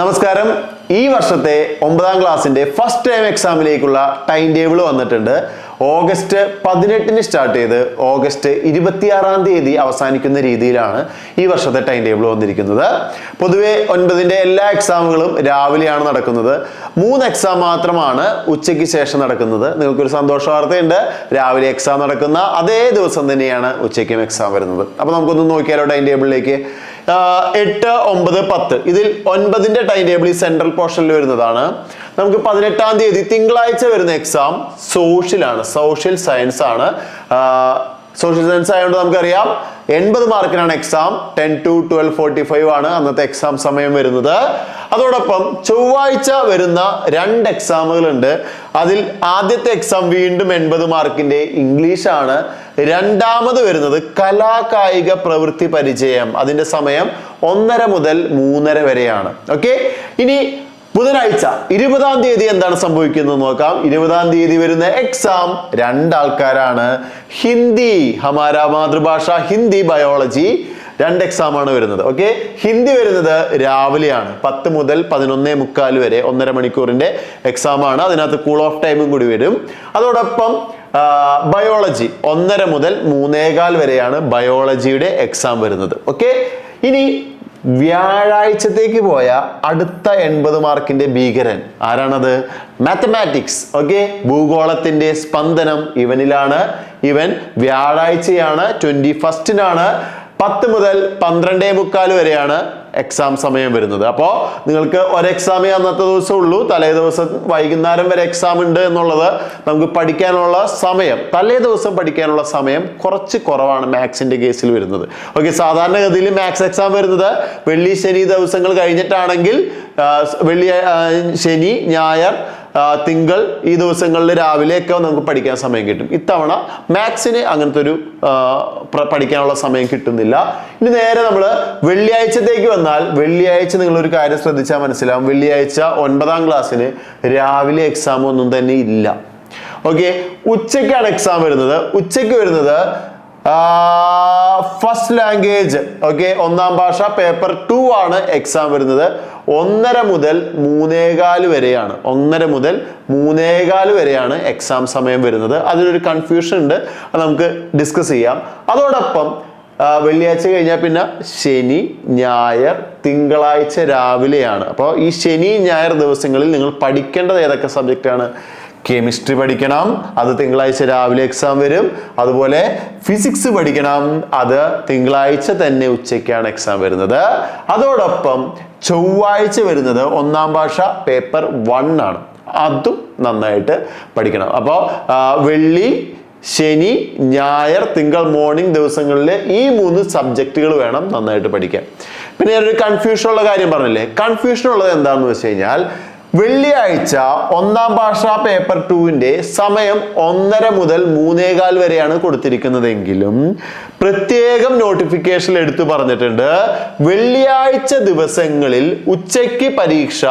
നമസ്കാരം. ഈ വർഷത്തെ ഒമ്പതാം ക്ലാസ്സിന്റെ ഫസ്റ്റ് ടൈം എക്സാമിലേക്കുള്ള ടൈം ടേബിൾ വന്നിട്ടുണ്ട്. ഓഗസ്റ്റ് പതിനെട്ടിന് സ്റ്റാർട്ട് ചെയ്ത് ഓഗസ്റ്റ് ഇരുപത്തിയാറാം തീയതി അവസാനിക്കുന്ന രീതിയിലാണ് ഈ വർഷത്തെ ടൈം ടേബിൾ വന്നിരിക്കുന്നത്. പൊതുവെ ഒൻപതിന്റെ എല്ലാ എക്സാമുകളും രാവിലെയാണ് നടക്കുന്നത്. മൂന്ന് എക്സാം മാത്രമാണ് ഉച്ചയ്ക്ക് ശേഷം നടക്കുന്നത്. നിങ്ങൾക്കൊരു സന്തോഷ വാർത്തയുണ്ട്. രാവിലെ എക്സാം നടക്കുന്ന അതേ ദിവസം തന്നെയാണ് ഉച്ചയ്ക്കും എക്സാം വരുന്നത്. അപ്പോൾ നമുക്കൊന്ന് നോക്കിയാലോ ടൈം ടേബിളിലേക്ക് എട്ട് ഒമ്പത് പത്ത്. ഇതിൽ ഒൻപതിന്റെ ടൈം ടേബിൾ ഈ സെൻട്രൽ പോർഷനിൽ വരുന്നതാണ്. നമുക്ക് പതിനെട്ടാം തീയതി തിങ്കളാഴ്ച വരുന്ന എക്സാം സോഷ്യലാണ് സോഷ്യൽ സയൻസ് ആണ്. സോഷ്യൽ സയൻസ് ആയതുകൊണ്ട് നമുക്കറിയാം. എൺപത് മാർക്കിനാണ് exam ten to twelve forty five ആണ് അന്നത്തെ എക്സാം സമയം വരുന്നത്. അതോടൊപ്പം ചൊവ്വാഴ്ച വരുന്ന രണ്ട് എക്സാമുകളുണ്ട് അതിൽ ആദ്യത്തെ എക്സാം വീണ്ടും എൺപത് മാർക്കിന്റെ ഇംഗ്ലീഷ് ആണ്. രണ്ടാമത് വരുന്നത് കലാകായിക പ്രവൃത്തി പരിചയം. അതിന്റെ സമയം ഒന്നര മുതൽ മൂന്നര വരെയാണ്. ഓക്കെ ഇനി ബുധനാഴ്ച ഇരുപതാം തീയതി എന്താണ് സംഭവിക്കുന്നത് നോക്കാം. ഇരുപതാം തീയതി വരുന്ന എക്സാം രണ്ടാൾക്കാരാണ്. ഹിന്ദി ഹമാര മാതൃഭാഷ ഹിന്ദി ബയോളജി രണ്ട് എക്സാം ആണ് വരുന്നത്. ഓക്കെ ഹിന്ദി വരുന്നത് രാവിലെയാണ്. പത്ത് മുതൽ പതിനൊന്നേ മുക്കാൽ വരെ ഒന്നര മണിക്കൂറിന്റെ എക്സാം ആണ്. അതിനകത്ത് കൂൾ ഓഫ് ടൈമും കൂടി വരും. അതോടൊപ്പം ബയോളജി ഒന്നര മുതൽ മൂന്നേകാൽ വരെയാണ് ബയോളജിയുടെ എക്സാം വരുന്നത്. ഓക്കെ ഇനി വ്യാഴാഴ്ചത്തേക്ക് പോയ അടുത്ത എൺപത് മാർക്കിന്റെ ഭീകരൻ ആരാണത്? മാത്തമാറ്റിക്സ് ഓക്കെ ഭൂഗോളത്തിന്റെ സ്പന്ദനം ഇവനിലാണ്. ഇവൻ വ്യാഴാഴ്ചയാണ് ട്വന്റി ഫസ്റ്റിനാണ് പത്ത് മുതൽ പന്ത്രണ്ടേ മുക്കാൽ വരെയാണ്. എക്സാം സമയം വരുന്നത്. അപ്പോൾ നിങ്ങൾക്ക് ഒരു എക്സാമേ അന്നത്തെ ദിവസം ഉള്ളൂ. തലേ ദിവസം വൈകുന്നേരം വരെ എക്സാം ഉണ്ട് എന്നുള്ളത് നമുക്ക് പഠിക്കാനുള്ള സമയം തലേ ദിവസം പഠിക്കാനുള്ള സമയം കുറച്ച് കുറവാണ് മാത്സിന്റെ കേസിൽ വരുന്നത്. ഓക്കെ സാധാരണഗതിയിൽ മാത്സ് എക്സാം വരുന്നത് വെള്ളി ശനി ദിവസങ്ങൾ കഴിഞ്ഞിട്ടാണെങ്കിൽ വെള്ളി ശനി ഞായർ തിങ്കൾ ഈ ദിവസങ്ങളിൽ രാവിലെയൊക്കെ നമുക്ക് പഠിക്കാൻ സമയം കിട്ടും. ഇത്തവണ മാത്സിന് അങ്ങനത്തെ ഒരു പഠിക്കാനുള്ള സമയം കിട്ടുന്നില്ല. ഇനി നേരെ നമ്മൾ വെള്ളിയാഴ്ചത്തേക്ക് വന്നാൽ വെള്ളിയാഴ്ച നിങ്ങൾ ഒരു കാര്യം ശ്രദ്ധിച്ചാൽ മനസ്സിലാവും. വെള്ളിയാഴ്ച ഒൻപതാം ക്ലാസ്സിന് രാവിലെ എക്സാം ഒന്നും തന്നെ ഇല്ല. ഓക്കെ ഉച്ചയ്ക്കാണ് എക്സാം വരുന്നത്. ഉച്ചയ്ക്ക് വരുന്നത് ഫസ്റ്റ് ലാംഗ്വേജ് ഓക്കെ ഒന്നാം ഭാഷ പേപ്പർ ടു ആണ് എക്സാം വരുന്നത്. ഒന്നര മുതൽ മൂന്നേകാൽ വരെയാണ്. ഒന്നര മുതൽ മൂന്നേകാൽ വരെയാണ് എക്സാം സമയം വരുന്നത്. അതിനൊരു കൺഫ്യൂഷൻ ഉണ്ട്. അത് നമുക്ക് ഡിസ്കസ് ചെയ്യാം. അതോടൊപ്പം വെള്ളിയാഴ്ച കഴിഞ്ഞാൽ പിന്നെ ശനി ഞായർ തിങ്കളാഴ്ച രാവിലെയാണ്. അപ്പോൾ ഈ ശനി ഞായർ ദിവസങ്ങളിൽ നിങ്ങൾ പഠിക്കേണ്ടത് ഏതൊക്കെ സബ്ജക്റ്റാണ് കെമിസ്ട്രി പഠിക്കണം. അത് തിങ്കളാഴ്ച രാവിലെ എക്സാം വരും. അതുപോലെ ഫിസിക്സ് പഠിക്കണം. അത് തിങ്കളാഴ്ച തന്നെ ഉച്ചയ്ക്കാണ് എക്സാം വരുന്നത്. അതോടൊപ്പം ചൊവ്വാഴ്ച വരുന്നത് ഒന്നാം ഭാഷ പേപ്പർ വൺ ആണ്. അതും നന്നായിട്ട് പഠിക്കണം. അപ്പോൾ വെള്ളി ശനി ഞായർ തിങ്കൾ മോർണിംഗ് ദിവസങ്ങളിൽ ഈ മൂന്ന് സബ്ജക്റ്റുകൾ വേണം നന്നായിട്ട് പഠിക്കാൻ. പിന്നെ ഞാനൊരു കൺഫ്യൂഷൻ ഉള്ള കാര്യം പറഞ്ഞില്ലേ? കൺഫ്യൂഷൻ ഉള്ളത് എന്താണെന്ന് വെച്ച് കഴിഞ്ഞാൽ വെള്ളിയാഴ്ച ഒന്നാം ഭാഷ പേപ്പർ ടുവിന്റെ സമയം ഒന്നര മുതൽ മൂന്നേകാൽ വരെയാണ് കൊടുത്തിരിക്കുന്നതെങ്കിലും പ്രത്യേകം നോട്ടിഫിക്കേഷൻ എടുത്തു പറഞ്ഞിട്ടുണ്ട്. വെള്ളിയാഴ്ച ദിവസങ്ങളിൽ ഉച്ചയ്ക്ക് പരീക്ഷ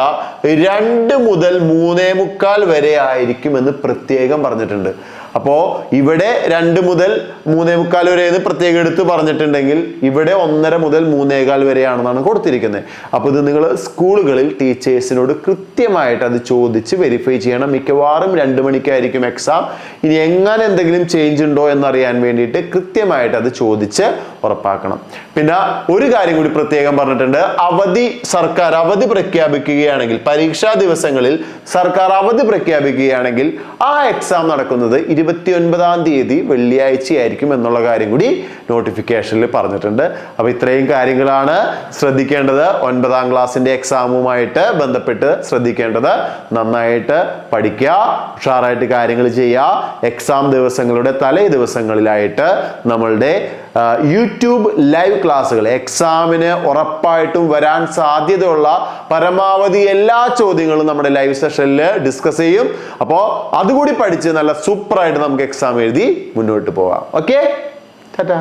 രണ്ട് മുതൽ മൂന്നേ മുക്കാൽ വരെ ആയിരിക്കുമെന്ന് പ്രത്യേകം പറഞ്ഞിട്ടുണ്ട്. അപ്പോ ഇവിടെ രണ്ട് മുതൽ മൂന്നേ മുക്കാൽ വരെ എന്ന് പ്രത്യേകം എടുത്ത് പറഞ്ഞിട്ടുണ്ടെങ്കിൽ ഇവിടെ ഒന്നര മുതൽ മൂന്നേകാൽ വരെയാണെന്നാണ് കൊടുത്തിരിക്കുന്നത്. അപ്പോൾ ഇത് നിങ്ങൾ സ്കൂളുകളിൽ ടീച്ചേഴ്സിനോട് കൃത്യമായിട്ട് അത് ചോദിച്ച് വെരിഫൈ ചെയ്യണം. മിക്കവാറും രണ്ട് മണിക്കായിരിക്കും എക്സാം ഇനി എങ്ങനെ എന്തെങ്കിലും ചേഞ്ച് ഉണ്ടോ എന്നറിയാൻ വേണ്ടിയിട്ട് കൃത്യമായിട്ട് അത് ചോദിച്ച് ഉറപ്പാക്കണം. പിന്നെ ഒരു കാര്യം കൂടി പ്രത്യേകം പറഞ്ഞിട്ടുണ്ട്. അവധി സർക്കാർ അവധി പ്രഖ്യാപിക്കുകയാണെങ്കിൽ പരീക്ഷാ ദിവസങ്ങളിൽ സർക്കാർ അവധി പ്രഖ്യാപിക്കുകയാണെങ്കിൽ ആ എക്സാം നടക്കുന്നത് ഇരുപത്തിയൊൻപതാം തീയതി വെള്ളിയാഴ്ചയായിരിക്കും എന്നുള്ള കാര്യം കൂടി നോട്ടിഫിക്കേഷനിൽ പറഞ്ഞിട്ടുണ്ട്. അപ്പോൾ ഇത്രയും കാര്യങ്ങളാണ് ശ്രദ്ധിക്കേണ്ടത്. ഒൻപതാം ക്ലാസ്സിന്റെ എക്സാമുമായിട്ട് ബന്ധപ്പെട്ട് ശ്രദ്ധിക്കേണ്ടത്. നന്നായിട്ട് പഠിക്കുക ഉഷാറായിട്ട് കാര്യങ്ങൾ ചെയ്യുക. എക്സാം ദിവസങ്ങളുടെ തലേ ദിവസങ്ങളിലായിട്ട് നമ്മളുടെ യൂട്യൂബ് ലൈവ് ക്ലാസ്സുകൾ എക്സാമിന് ഉറപ്പായിട്ടും വരാൻ സാധ്യതയുള്ള പരമാവധി എല്ലാ ചോദ്യങ്ങളും നമ്മുടെ ലൈവ് സെഷനിൽ ഡിസ്കസ് ചെയ്യും. അപ്പോൾ അതുകൂടി പഠിച്ച് നല്ല സൂപ്പറായിട്ട് നമുക്ക് എക്സാം എഴുതി മുന്നോട്ട് പോവാം. ഓക്കെ? ടാറ്റാ.